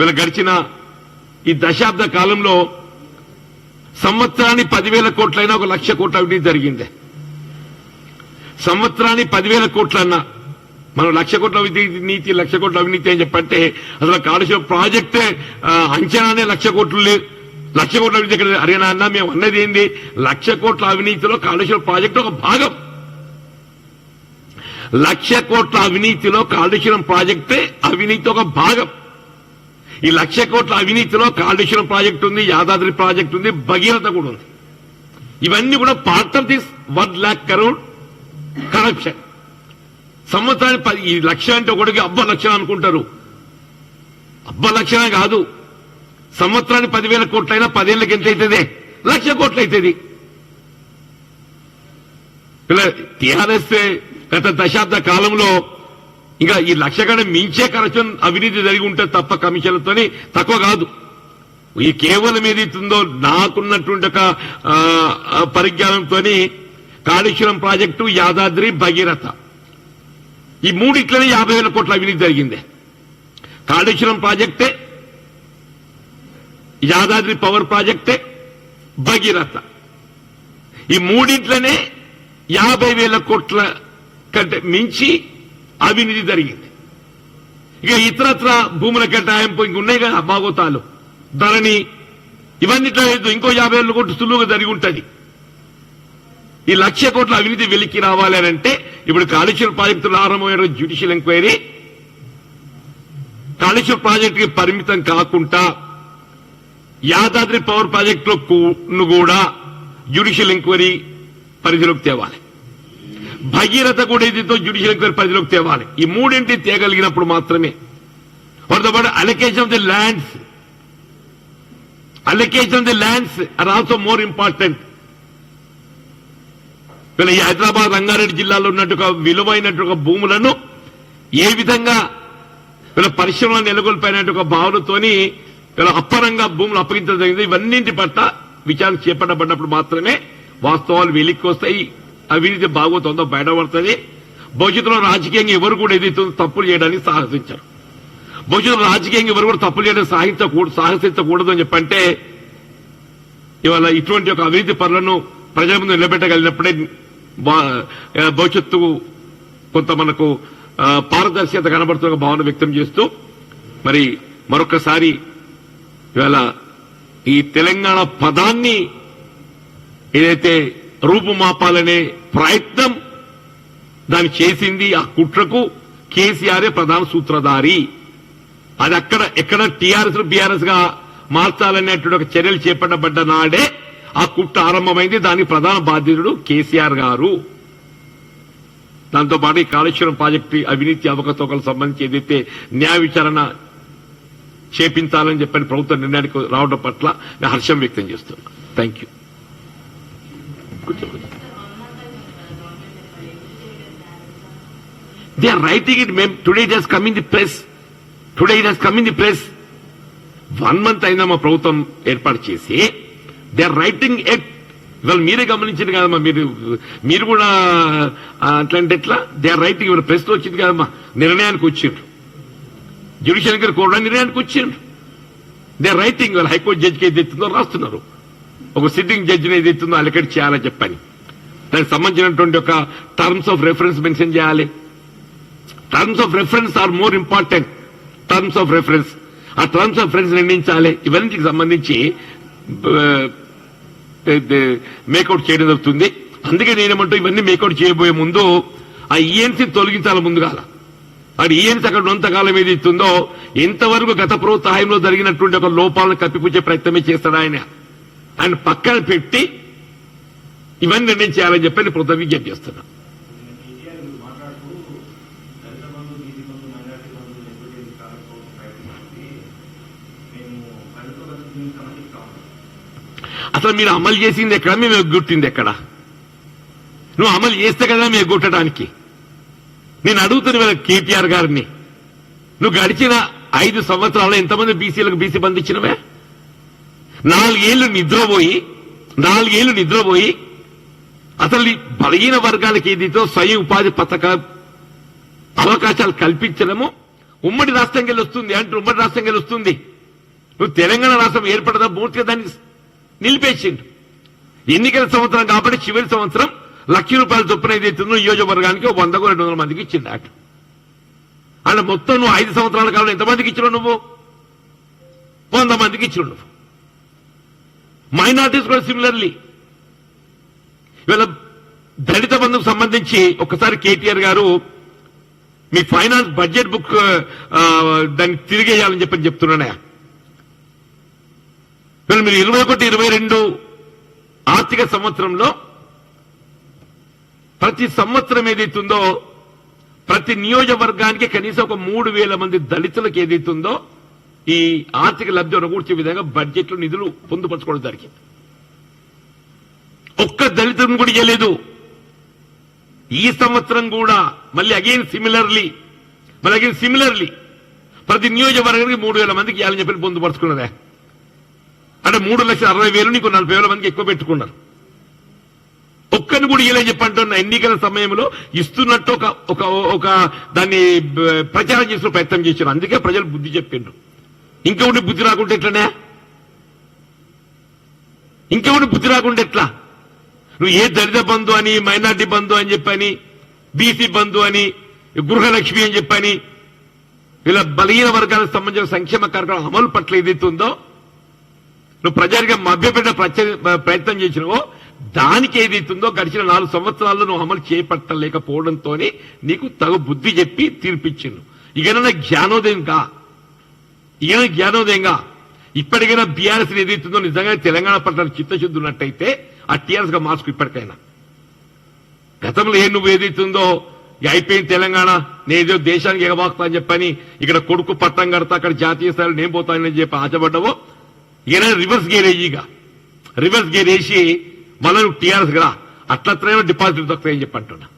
వీళ్ళ గడిచిన ఈ దశాబ్ద కాలంలో సంవత్సరాన్ని పదివేల కోట్లైనా ఒక లక్ష కోట్ల అవినీతి జరిగింది. సంవత్సరాన్ని పదివేల కోట్లన్నా మనం లక్ష కోట్ల అవినీతి నీతి లక్ష కోట్ల అవినీతి అని చెప్పంటే అసలు కాళేశ్వరం ప్రాజెక్టే అంచనానే లక్ష కోట్లు లేదు లక్ష కోట్ల అవినీతి ఇక్కడ అరే నాన్న మేము అన్నది ఏంది? లక్ష కోట్ల అవినీతిలో కాళేశ్వరం ప్రాజెక్టు ఒక భాగం. లక్ష కోట్ల అవినీతిలో కాళేశ్వరం ప్రాజెక్టే అవినీతి ఒక భాగం. ఈ లక్ష కోట్ల అవినీతిలో కాళేశ్వరం ప్రాజెక్టు ఉంది యాదాద్రి ప్రాజెక్టు ఉంది భగీరథ కూడా ఉంది. ఇవన్నీ కూడా part of this one lakh crore corruption. సంవత్సరానికి పది ఈ లక్ష అంటే ఒకటికి అబ్బ లక్ష అనుకుంటారు. అబ్బ లక్షణ కాదు. సంవత్సరానికి పదివేల కోట్లైనా పదేళ్ళకి ఎంత అవుతుంది లక్ష కోట్లు అవుతుంది టీఆర్ఎస్ గత దశాబ్ద కాలంలో ఇంకా ఈ లక్ష కన్నా మించే కరప్షన్ అవినీతి జరిగి ఉంటే తప్ప కమిషన్లతోని తక్కువ కాదు. ఈ కేవలం ఏదైతుందో నాకున్నటువంటి ఒక పరిజ్ఞానంతో కాళేశ్వరం ప్రాజెక్టు యాదాద్రి భగీరథ. ఈ మూడిట్లనే యాభై వేల కోట్ల అవినీతి జరిగింది. కాళేశ్వరం ప్రాజెక్టే యాదాద్రి పవర్ ప్రాజెక్టే భగీరథ. ఈ మూడింట్లనే యాభై వేల కోట్ల కంటే మించి అవినీతి జరిగింది. ఇక ఇతరత్ర భూముల కేటాయింపు ఇంక ఉన్నాయి కదా భాగోతాలు. ధరణి ఇవన్నిట్లో ఇంకో యాభై ఏళ్ళు కోట్లు సులువుగా జరిగి ఉంటుంది. ఈ లక్ష కోట్ల అవినీతి వెలికి రావాలి అని అంటే ఇప్పుడు కాళేశ్వరం ప్రాజెక్టులో ఆరంభమైన జ్యుడిషియల్ ఎంక్వైరీ కాళేశ్వరం ప్రాజెక్టుకి పరిమితం కాకుండా యాదాద్రి పవర్ ప్రాజెక్టును కూడా జ్యుడిషియల్ ఎంక్వైరీ పరిధిలోకి తేవాలి. భగీరథ కూడా ఇదితో జ్యుడిషియల్ ఎంక్వైరీ పరిధిలోకి తేవాలి ఈ మూడింటి తేగలిగినప్పుడు మాత్రమే. వాటితో పాటు allocation of the lands allocation of the lands are also more important ఈ హైదరాబాద్ రంగారెడ్డి జిల్లాలో ఉన్నట్టు ఒక విలువైనట్టు ఒక భూములను ఏ విధంగా వీళ్ళ పరిశ్రమలు నెలకొల్పోయినట్టు ఒక భావనతోని వీళ్ళ అప్పరంగా భూములు అప్పగించడం జరిగింది. ఇవన్నింటి పట్ల విచారణ చేపట్టబడినప్పుడు మాత్రమే వాస్తవాలు వెలిక్కి వస్తాయి అవినీతి బాగోతుందో బయటపడుతుంది. భవిష్యత్తులో రాజకీయంగా ఎవరు కూడా ఎదుగుతుంది తప్పులు చేయడానికి సాహసించారు. భవిష్యత్తులో రాజకీయంగా ఎవరు కూడా తప్పులు చేయడానికి సాహించకూడదు సాహసించకూడదు అని చెప్పంటే ఇవాళ ఇటువంటి ఒక అవినీతి పనులను ప్రజల ముందు నిలబెట్టగలిగినప్పుడే భవిష్యత్తు కొంత మనకు పారదర్శకత కనబడుతున్న భావన వ్యక్తం చేస్తూ మరి మరొకసారి ఇవాళ ఈ తెలంగాణ పదాన్ని ఏదైతే రూపుమాపాలనే ప్రయత్నం దాన్ని చేసింది ఆ కుట్రకు కేసీఆరే ప్రధాన సూత్రధారి. అది అక్కడ ఎక్కడ టీఆర్ఎస్ బీఆర్ఎస్గా మార్చాలనేటువంటి ఒక చర్యలు చేపట్టబడ్డ నాడే ఆ కుట్ర ఆరంభమైంది. దానికి ప్రధాన బాధ్యతుడు కేసీఆర్ గారు. దాంతోపాటు ఈ కాళేశ్వరం ప్రాజెక్టు అవినీతి అవకతవకలకు సంబంధించి ఏదైతే న్యాయ విచారణ చేపించాలని చెప్పని ప్రభుత్వ నిర్ణయానికి రావడం పట్ల నేను హర్షం వ్యక్తం చేస్తున్నా thank you they are writing it ma'am today it has come in the press today it has come in the press one month అయినా మా ప్రభుత్వం ఏర్పాటు చేసి దే ఆర్ రైటింగ్ ఎట్ ఇవాళ మీరే గమనించింది కదమ్మా మీరు మీరు కూడా అట్లాంటి ఎట్లా? దే ఆర్ రైటింగ్ ఇవాళ ప్రెస్ వచ్చింది కదమ్మా. నిర్ణయానికి వచ్చిండ్రు. జ్యుడిషియల్ గారు కూడా నిర్ణయానికి వచ్చిండ్రు. దే రైటింగ్ వాళ్ళు హైకోర్టు జడ్జికి ఏది రాస్తున్నారు. ఒక సిట్టింగ్ జడ్జిని ఏది ఎత్తుందో అలికెట్ చేయాలని చెప్పని. దానికి సంబంధించినటువంటి ఒక టర్మ్స్ ఆఫ్ రెఫరెన్స్ మెన్షన్ చేయాలి. Terms of reference are more important terms of reference ఆ టర్మ్స్ ఆఫ్ రెఫరెన్స్ నిర్ణయించాలి. ఇవన్నిటికి సంబంధించి మేకౌట్ చేయడం జరుగుతుంది. అందుకే నేనేమంటూ ఇవన్నీ మేకౌట్ చేయబోయే ముందు ఆ ఈఎన్సీ తొలగించాలి ముందుగాల. అది ఈఎన్సీ అక్కడ ఉన్నంతకాలం ఏది ఇస్తుందో ఎంతవరకు గత ప్రభుత్వ హాయంలో జరిగినటువంటి ఒక లోపాలను కప్పిపుచ్చే ప్రయత్నమే చేస్తాడు ఆయన. ఆయన పక్కన పెట్టి ఇవన్నీ నిర్ణయం చేయాలని చెప్పి ప్రభుత్వం విజ్ఞప్తి చేస్తున్నా అసలు మీరు అమలు చేసింది ఎక్కడ? మేము ఎగ్గొట్టింది ఎక్కడ? నువ్వు అమలు చేస్తే కదా మేము ఎగ్గొట్టడానికి నేను అడుగుతున్న వీళ్ళ కేటీఆర్ గారిని నువ్వు గడిచిన ఐదు సంవత్సరాల్లో ఎంతమంది బీసీలకు బీసీ బంధించినవే నాలుగేళ్ళు నిద్రపోయి నాలుగేళ్ళు నిద్రపోయి అసలు బలహీన వర్గాలకి ఏదైతే స్వయం ఉపాధి పథక అవకాశాలు కల్పించడము ఉమ్మడి రాష్ట్రం గెలి వస్తుంది అంటే ఉమ్మడి రాష్ట్రం గెలి వస్తుంది నువ్వు తెలంగాణ రాష్ట్రం ఏర్పడదా పూర్తిగా దాన్ని నిలిపేసిండు. ఎన్నికల సంవత్సరం కాబట్టి చివరి సంవత్సరం లక్ష రూపాయల చొప్పున ఏదైతుందో నియోజకవర్గానికి ఓ వందకు రెండు వందల మందికి ఇచ్చింది అటు. అంటే మొత్తం నువ్వు ఐదు సంవత్సరాల కాలంలో ఎంతమందికి ఇచ్చినావు నువ్వు? వంద మందికి ఇచ్చినావు నువ్వు. మైనార్టీస్ కూడా సిమిలర్లీ ఇవాళ దళిత బంధుకు సంబంధించి ఒకసారి కేటీఆర్ గారు మీ ఫైనాన్స్ బడ్జెట్ బుక్ దాన్ని తిరిగేయాలని చెప్పని చెప్తున్నానే ఇవాళ మీరు ఇరవై ఒకటి ఇరవై రెండు ఆర్థిక సంవత్సరంలో ప్రతి సంవత్సరం ఏదైతుందో ప్రతి నియోజకవర్గానికి కనీసం ఒక మూడు వేల మంది దళితులకు ఏదైతుందో ఈ ఆర్థిక లబ్ధి అనుకూర్చే విధంగా బడ్జెట్లో నిధులు పొందుపరచుకోవడం జరిగింది. ఒక్క దళితులను కూడా ఇవ్వలేదు ఈ సంవత్సరం కూడా మళ్ళీ అగైన్ సిమిలర్లీ మళ్ళీ అగైన్ సిమిలర్లీ ప్రతి నియోజకవర్గానికి మూడు వేల మందికి ఇవ్వాలని చెప్పి పొందుపరుచుకున్నదే అంటే మూడు లక్షల అరవై వేలు నీకు నలభై వేల మందికి ఎక్కువ పెట్టుకున్నారు. ఒక్కరిని కూడా ఇవ్వలేని చెప్పంటున్న ఎన్నికల సమయంలో ఇస్తున్నట్టు ఒక ఒక ఒక దాన్ని ప్రచారం చేసిన ప్రయత్నం చేశారు. అందుకే ప్రజలు బుద్ధి చెప్పిండ్రు. ఇంకా ఉండి బుద్ధి రాకుండా ఎట్లనే? ఇంకా బుద్ధి రాకుండా ఎట్లా? నువ్వు ఏ దళిత బంధు అని మైనార్టీ బంధు అని చెప్పని బీసీ బంధు అని గృహలక్ష్మి అని చెప్పని ఇలా బలహీన వర్గాలకు సంబంధించిన సంక్షేమ కార్యక్రమం అమలు పట్ల ఏదైతే ఉందో నువ్వు ప్రజానికి మభ్యపెట్ట ప్రచ- ప్రయత్నం చేసినావో దానికి ఏదైతుందో గడిచిన నాలుగు సంవత్సరాల్లో నువ్వు అమలు చేపట్టలేకపోవడంతో నీకు తగు బుద్ధి చెప్పి తీర్పిచ్చిండు. ఇకనన్నా జ్ఞానోదయం కా? ఈయన జ్ఞానోదయంగా ఇప్పటికైనా బీఆర్ఎస్ ఏదైతుందో నిజంగా తెలంగాణ పట్ల చిత్తశుద్ధి ఉన్నట్టయితే ఆ టీఆర్ఎస్గా మార్చుకు ఇప్పటికైనా. గతంలో ఏ నువ్వు ఏదైతుందో ఇక అయిపోయింది తెలంగాణ నేనేదో దేశానికి ఎగబాకుతా అని చెప్పని ఇక్కడ కొడుకు పట్టం కడతా అక్కడ జాతీయ స్థాయిలో నేను పోతానని చెప్పి ఆశపడ్డావో? ఈయన రివర్స్ గేర్ వేయిగా రివర్స్ గేర్ వేసి మళ్ళీ నువ్వు టీఆర్ఎస్ కదా అట్లా డిపాజిట్ దొరుకుతాయని చెప్పి అంటున్నా.